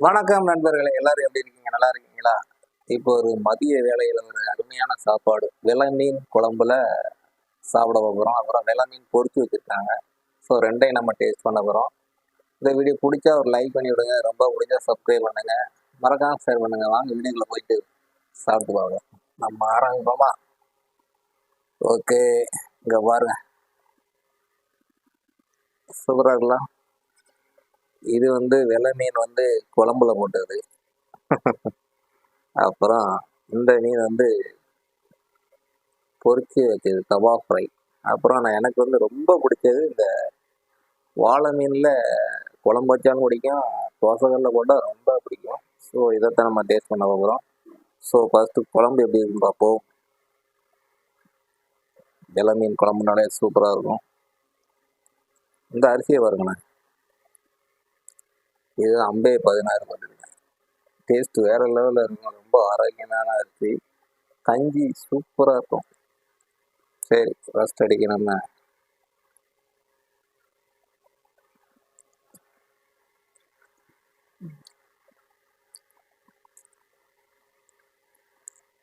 வணக்கம் நண்பர்களே எல்லாரும் எப்படி இருக்கீங்க? நல்லா இருக்கீங்களா? இப்போ ஒரு மதிய வேலையில ஒரு அருமையான சாப்பாடு. விலை மீன் குழம்புல சாப்பிட போகிறோம் அப்புறம் வெலை மீன் பொரிச்சு வச்சிருக்காங்க. ஸோ ரெண்டையும் நம்ம டேஸ்ட் பண்ண போகிறோம் இந்த வீடியோ பிடிச்சா ஒரு லைக் பண்ணி விடுங்க. ரொம்ப பிடிச்சா சப்ஸ்கிரைப் பண்ணுங்க. மறக்காம ஷேர் பண்ணுங்க. வாங்க வீடியோக்குள்ள போயிட்டு சாப்பிட்டு பாருங்க நம்ம ஆரம்பிப்போமா? ஓகே இங்கே பாருங்க. சூப்பராக இருக்கலாம் இது வந்து வெள்ளை மீன் வந்து குழம்புல போட்டது. அப்புறம் இந்த மீன் வந்து பொறிச்சு வச்சது தவா ஃப்ரை. அப்புறம் நான் எனக்கு வந்து ரொம்ப பிடிச்சது இந்த வாழை மீனில் குழம்பு வச்சாலும் பிடிக்கும் தோசைகளில் போட்டால் ரொம்ப பிடிக்கும். ஸோ இதைத்தான் நம்ம டேஸ்ட் பண்ண போகிறோம் ஸோ ஃபஸ்ட்டு குழம்பு எப்படி இருக்குன்னு பார்ப்போம். வெள்ளை மீன் குழம்புனாலே சூப்பராக இருக்கும். இந்த அரிசியை பாருங்கண்ணே இது அம்பே பதினாறு பண்ணிருக்கேன் டேஸ்ட் வேற லெவலில் இருக்கும். ரொம்ப ஆரோக்கியமான அரிசி கஞ்சி சூப்பராக இருக்கும். சரி ஃபஸ்ட் அடிக்க நம்ம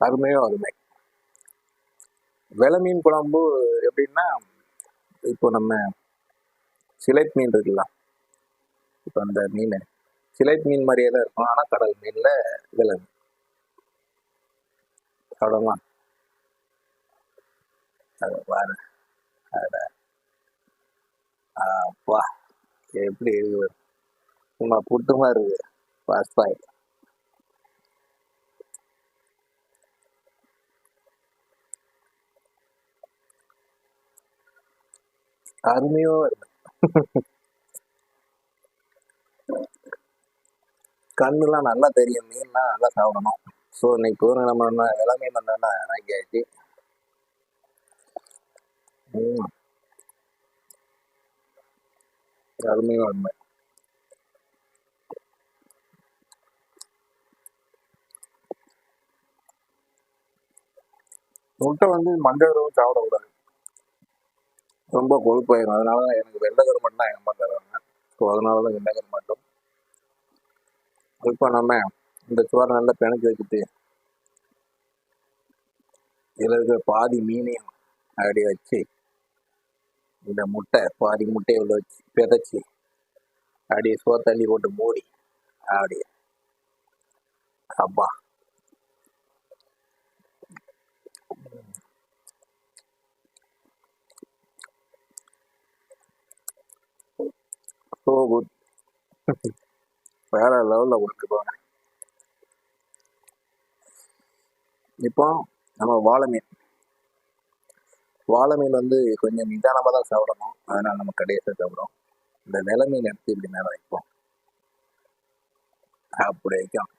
அருமையோ அருமை. வெலை மீன் குழம்பு எப்படின்னா இப்போ நம்ம சிலைட் மீன் இருக்குல்ல இப்போ அந்த மீன் சிலைட் மீன் மாதிரியே தான் இருக்கும். ஆனால் கடல் மீனில் வெலை மீன் அதை பாரு. அட. அப்பா எப்படி இருக்குது சும்மா புட்டுமா இருக்கு. ஃபாஸ்ட் பாய் அருமையோ கண்ணுலாம் நல்லா தெரியும். மீன்லாம் நல்லா சாப்பிடணும். ஸோ இன்னைக்கு போகிற நம்ம என்ன விலை மீன் வந்தோன்னா வாங்கியாச்சு ம், அருமையோ அருமை முட்டை வந்து மஞ்சள் சாப்பிடக்கூடாது. ரொம்ப கொழுப்பாயிரும். அதனால தான் எனக்கு வெள்ளைக்கரு மட்டும் தான் எங்கள் அம்மா தருவாங்க. ஸோ அதனால தான் வெள்ளைக்கரு மட்டும். இப்போ நம்ம இந்த சோறை நல்லா பிணைச்சி வச்சுட்டு இதில் இருக்கிற பாதி மீனையும் அப்படி வச்சு இந்த முட்டை பாதி முட்டையை உள்ள வச்சு பிதைச்சி அப்படியே சோ தண்ணி போட்டு மூடி அப்படியே. அப்பா. ஸோ குட் வேற லெவலில் கொடுத்துருப்பாங்க இப்போ நம்ம வாழை மீன் வாழை மீன் வந்து கொஞ்சம் நிதானமாக தான் சாப்பிடணும். அதனால நம்ம கடைசியாக சாப்பிடும் இந்த வெலை மீன் எடுத்து இப்படி நேரம் வைப்போம். அப்படி வைக்கும்.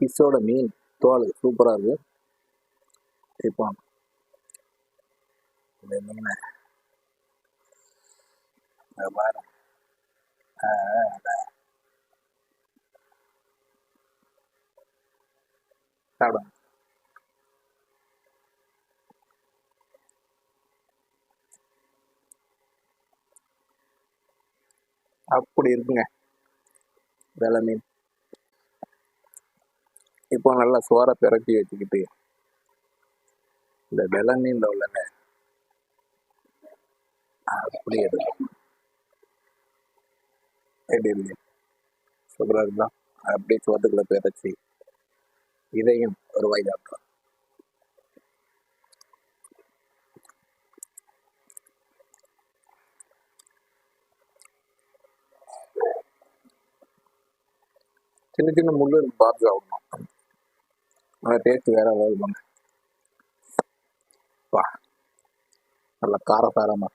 பிஸோட மீன் தோல் சூப்பராக இருக்கு. இப்போ இந்த மீனை இதை பாரு ஆ, அட, சாப்பிடுங்க அப்படி இருக்குங்க வெலை மீன் இப்போ நல்லா சோறை பிறக்கி வச்சுக்கிட்டு இந்த வெலை மீன்ல உள்ளங்க அப்படி எடுக்கும் எப்படி இருக்கு சூப்பராக இருக்குதா அப்படியே சோத்துக்குள்ள பிறச்சி இதையும் ஒரு வாய் சாப்பிட்டோம் சின்ன சின்ன முள்ளு இருக்கு, பார்த்து சாப்பிடணும் அந்த டேஸ்ட் வேற லெவல் பண்ண வா. நல்ல காரசாரமா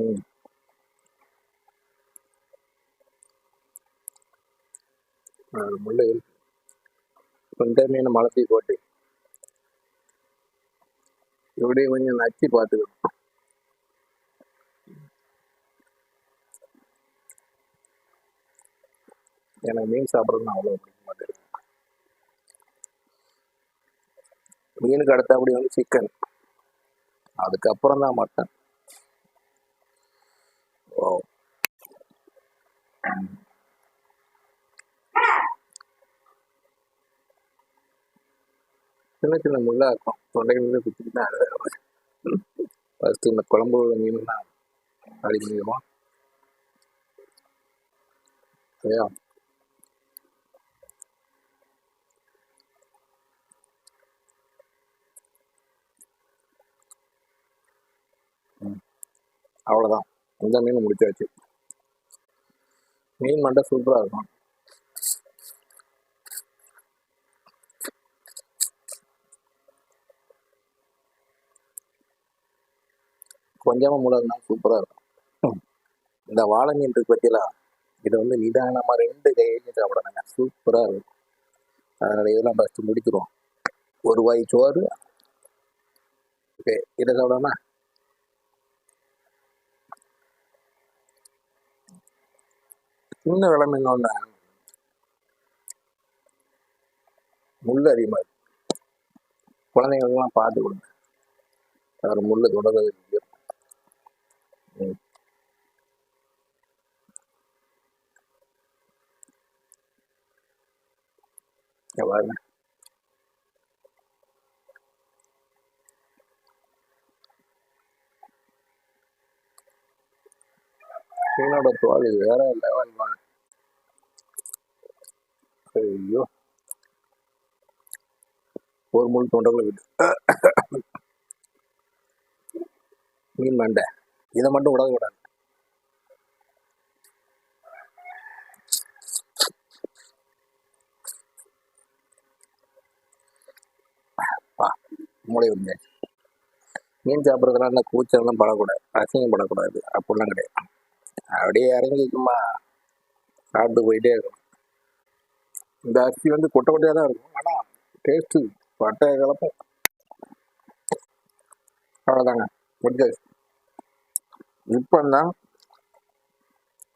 ம் அது முள்ளு மீன் மலத்தி போட்டு இப்படியே கொஞ்சம் நச்சி பார்த்துக்கணும் எனக்கு மீன் சாப்பிட்றதுன்னு அவ்வளோ பிடிக்க மாட்டேங்குது மீனுக்கு அடுத்தபடி வந்து சிக்கன் அதுக்கப்புறம் தான் மட்டன். சின்ன சின்ன முள்ளா இருக்கும். தொண்டைகளில் குத்திட்டு தான் அது இந்த குழம்பு உள்ள மீன் அடி பண்ணிடுவோம் சரியா? அவ்வளோதான் இந்த மீன் முடிச்சாச்சு. மீன் மட்டும் சூப்பராக இருக்கும். கொஞ்சமாக முளை இருந்தால் சூப்பராக இருக்கும். இந்த வாழை மீன் இருக்கு பற்றியலா இதை வந்து நிதானமாக ரெண்டு கையிலையும் சாப்பிடணுங்க சூப்பராக இருக்கும். அதனால் இதெல்லாம் ஃபஸ்ட்டு முடிச்சிருவோம். ஒரு வாய் சோறு. ஓகே இதை சாப்பிடாம சின்ன விலை மீன் ஒன்று முள் அதிகமாக இருக்கு குழந்தைங்களுக்கெல்லாம் பார்த்து கொடுங்க அவர் முள் தொடர்றது இல்லையோ ம் பாருங்க. மீனோட தோல் இது வேற லெவல் தான் ஐயோ முள் தொண்டைக்குள்ள விட்டு. மீன் மண்டை. இதை மட்டும் விடவே விடாது. மூளை விடுங்க மீன் சாப்பிட்றதுலாம் இந்த கூச்சம்லாம் படக்கூடாது அசிங்கப்படக்கூடாது அப்படிலாம் கிடையாது. அப்படியே இறங்கிக்குமா சாப்பிட்டு போயிட்டே இருக்கணும். இந்த அரிசி வந்து கொட்டை கொட்டையாக தான் இருக்கும் ஆனால் டேஸ்ட்டு பட்டைய கலப்பும் அவ்வளோதாங்க முடிஞ்சது இப்போ தான்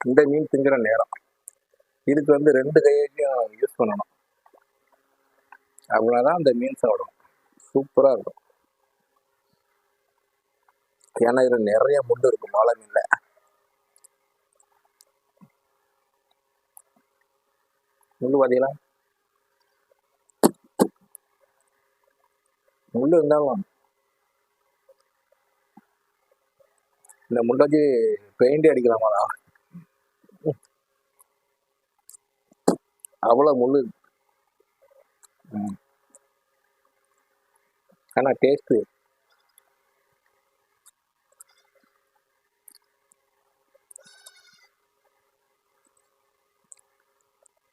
இந்த மீன் திங்கிற நேரம். இதுக்கு வந்து ரெண்டு கையையும் யூஸ் பண்ணணும். அப்படின்னா தான் அந்த மீன் சாப்பிடும். சூப்பராக இருக்கும். ஏன்னா இதில் நிறைய முண்டு இருக்கும் வாழை மீனில். முள்ளு பார்த்தீங்களா முள் இருந்தாலும் இந்த முள்ளை பெயிண்டே அடிக்கலாமாடா? அவ்வளோ முள் ம் ஆனால் டேஸ்ட்டு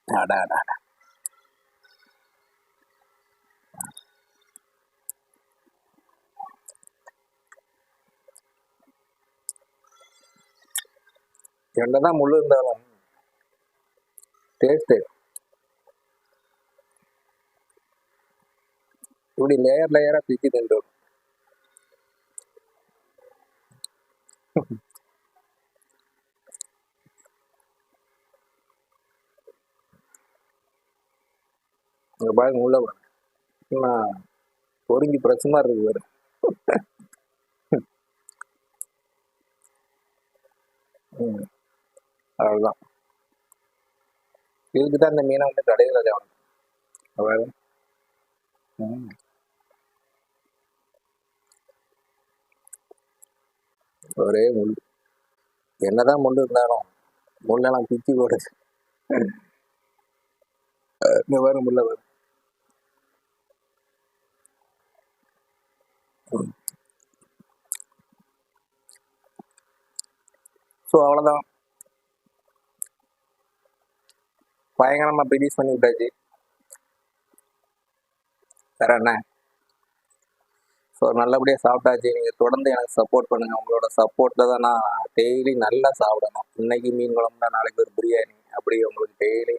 அடா அடா அடா. என்னதான் முள் இருந்தாலும் டேஸ்ட்டு இப்படி லேயர் லேயராக பிச்சு தின்று இங்கே பாருங்க உள்ள நான் பொறிஞ்சு பிரச்சனை இருக்கு பாரு. ம். அவ்வளோதான் இதுக்கு தான் இந்த மீனை வந்து கடையில் தேவணும் பாருங்க ஒரே முள். என்னதான் முள் இருந்தாலும் முள்ளெல்லாம் பிச்சு போடுது. இந்த பாருங்க முள்ள வரும் ஸோ அவ்வளோதான் பயங்கரமாக ப்ரிடியூஸ் பண்ணி விட்டாச்சு. வேற என்ன? ஸோ நல்லபடியாக சாப்பிட்டாச்சு. நீங்கள் தொடர்ந்து எனக்கு சப்போர்ட் பண்ணுங்கள் உங்களோட சப்போர்ட்டில் தான் நான் டெய்லி நல்லா சாப்பிடணும். இன்னைக்கு மீன் குழம்புனா நாளைக்கு ஒரு பிரியாணி. அப்படி உங்களுக்கு டெய்லி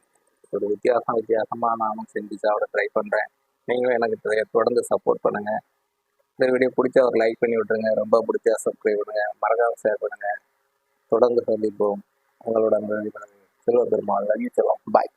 ஒரு வித்தியாசம் வித்தியாசமாக நானும் செஞ்சு சாப்பிட ட்ரை பண்ணுறேன் நீங்களும் எனக்கு தொடர்ந்து சப்போர்ட் பண்ணுங்கள் இந்த வீடியோ பிடிச்சா ஒரு லைக் பண்ணி விட்ருங்க ரொம்ப பிடிச்சா சப்ஸ்கிரைப் பண்ணுங்க. மறக்காமல் ஷேர் பண்ணுங்கள் தொடர்ந்து சந்திப்போம். உங்களோட அன்பு. செல்வ பெருமாள் நன்றி செல்வம் பாய்